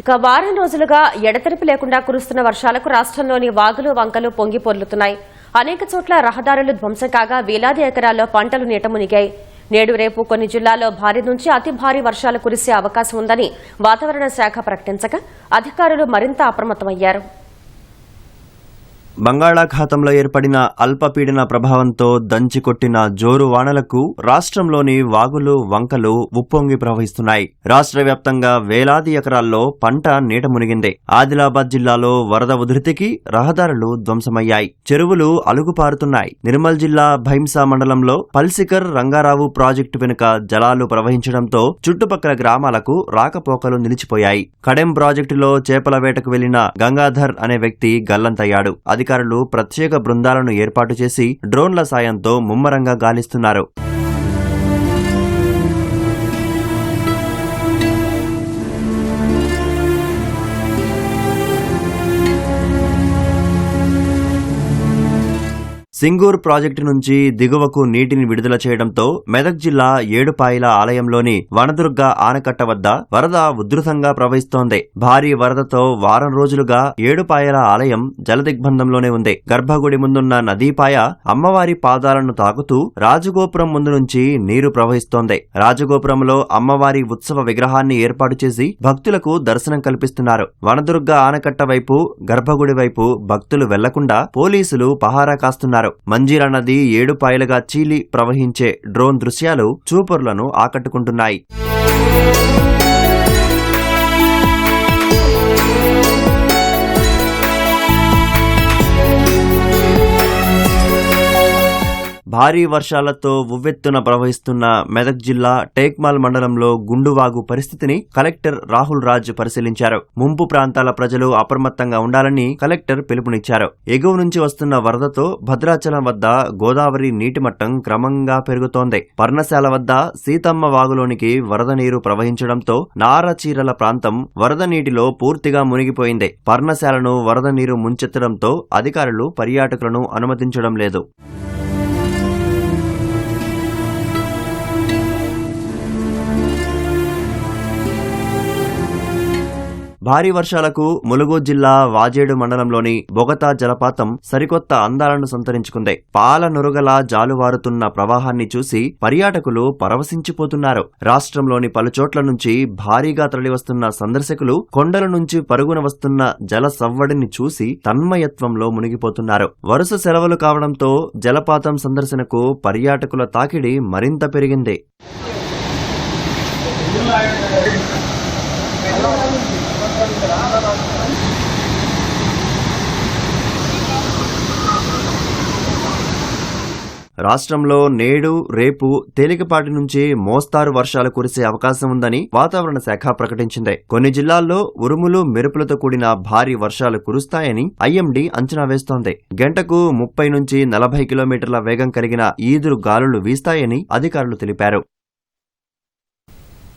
ఇక వారం రోజులుగా ఎడతెరిపి లేకుండా కురుస్తున్న వర్షాలకు రాష్ట్రంలోని వాగులు వంకలు పొంగి పొర్లుతున్నాయి. అనేక చోట్ల రహదారులు ధ్వంసం కాగా వేలాది ఎకరాల్లో పంటలు నీట మునిగాయి. నేడు రేపు కొన్ని జిల్లాల్లో భారీ నుంచి అతి భారీ వర్షాలు కురిసే అవకాశం ఉందని వాతావరణ శాఖ ప్రకటించగా అధికారులు మరింత అప్రమత్తమయ్యారు. బంగాళాఖాతంలో ఏర్పడిన అల్పపీడన ప్రభావంతో దంచి కొట్టిన జోరు వానలకు రాష్ట్రంలోని వాగులు వంకలు ఉప్పొంగి ప్రవహిస్తున్నాయి. రాష్ట్ర వ్యాప్తంగా వేలాది ఎకరాల్లో పంట నీట మునిగింది. ఆదిలాబాద్ జిల్లాలో వరద ఉధృతికి రహదారులు ధ్వంసమయ్యాయి. చెరువులు అలుగుపారుతున్నాయి. నిర్మల్ జిల్లా భైంసా మండలంలో పల్సికర్ రంగారావు ప్రాజెక్టు వెనుక జలాలు ప్రవహించడంతో చుట్టుపక్కల గ్రామాలకు రాకపోకలు నిలిచిపోయాయి. కడెం ప్రాజెక్టులో చేపల వేటకు వెళ్ళిన గంగాధర్ అనే వ్యక్తి గల్లంతయ్యాడు. అది అధికారులు ప్రత్యేక బృందాలను ఏర్పాటు చేసి డ్రోన్ల సాయంతో ముమ్మరంగా గాలిస్తున్నారు. సింగూర్ ప్రాజెక్టు నుంచి దిగువకు నీటిని విడుదల చేయడంతో మెదక్ జిల్లా ఏడుపాయల ఆలయంలోని వనదుర్గ ఆనకట్ట వద్ద వరద ఉధృతంగా ప్రవహిస్తోంది. భారీ వరదతో వారం రోజులుగా ఏడుపాయల ఆలయం జలదిగ్బంధంలోనే ఉంది. గర్భగుడి ముందున్న నదీపాయ అమ్మవారి పాదాలను తాకుతూ రాజగోపురం ముందు నుంచి నీరు ప్రవహిస్తోంది. రాజగోపురంలో అమ్మవారి ఉత్సవ విగ్రహాన్ని ఏర్పాటు చేసి భక్తులకు దర్శనం కల్పిస్తున్నారు. వనదుర్గ ఆనకట్ట వైపు గర్భగుడి వైపు భక్తులు వెళ్ళకుండా పోలీసులు పహారా కాస్తున్నారు. మంజీరా నది ఏడు పాయలుగా చీలి ప్రవహించే డ్రోన్ దృశ్యాలు చూపరులను ఆకట్టుకుంటున్నాయి. భారీ వర్షాలతో ఉవ్వెత్తున ప్రవహిస్తున్న మెదక్ జిల్లా టేక్మాల్ మండలంలో గుండువాగు పరిస్థితిని కలెక్టర్ రాహుల్ రాజ్ పరిశీలించారు. ముంపు ప్రాంతాల ప్రజలు అప్రమత్తంగా ఉండాలని కలెక్టర్ పిలుపునిచ్చారు. ఎగువ నుంచి వస్తున్న వరదతో భద్రాచలం వద్ద గోదావరి నీటి మట్టం క్రమంగా పెరుగుతోంది. పర్ణశాల వద్ద సీతమ్మ వాగులోనికి వరద నీరు ప్రవహించడంతో నారచీరల ప్రాంతం వరద నీటిలో పూర్తిగా మునిగిపోయింది. పర్ణశాలను వరద నీరు ముంచెత్తడంతో అధికారులు పర్యాటకులను అనుమతించడం లేదు. భారీ వర్షాలకు ములుగు జిల్లా వాజేడు మండలంలోని బొగతా జలపాతం సరికొత్త అందాలను సంతరించుకుంది. పాల నురుగలా జాలువారుతున్న ప్రవాహాన్ని చూసి పర్యాటకులు పరవశించిపోతున్నారు. రాష్ట్రంలోని పలుచోట్ల నుంచి భారీగా తరలివస్తున్న సందర్శకులు కొండల నుంచి పరుగున వస్తున్న జల సవ్వడిని చూసి తన్మయత్వంలో మునిగిపోతున్నారు. వరుస సెలవులు కావడంతో జలపాతం సందర్శనకు పర్యాటకుల తాకిడి మరింత పెరిగింది. రాష్ట్రంలో నేడు రేపు తేలికపాటి నుంచి మోస్తారు వర్షాలు కురిసే అవకాశం ఉందని వాతావరణ శాఖ ప్రకటించింది. కొన్ని జిల్లాల్లో ఉరుములు మెరుపులతో కూడిన భారీ వర్షాలు కురుస్తాయని ఐఎండీ అంచనా వేస్తోంది. గంటకు ముప్పై నుంచి నలభై కిలోమీటర్ల వేగం కలిగిన ఈదురు గాలులు వీస్తాయని అధికారులు తెలిపారు.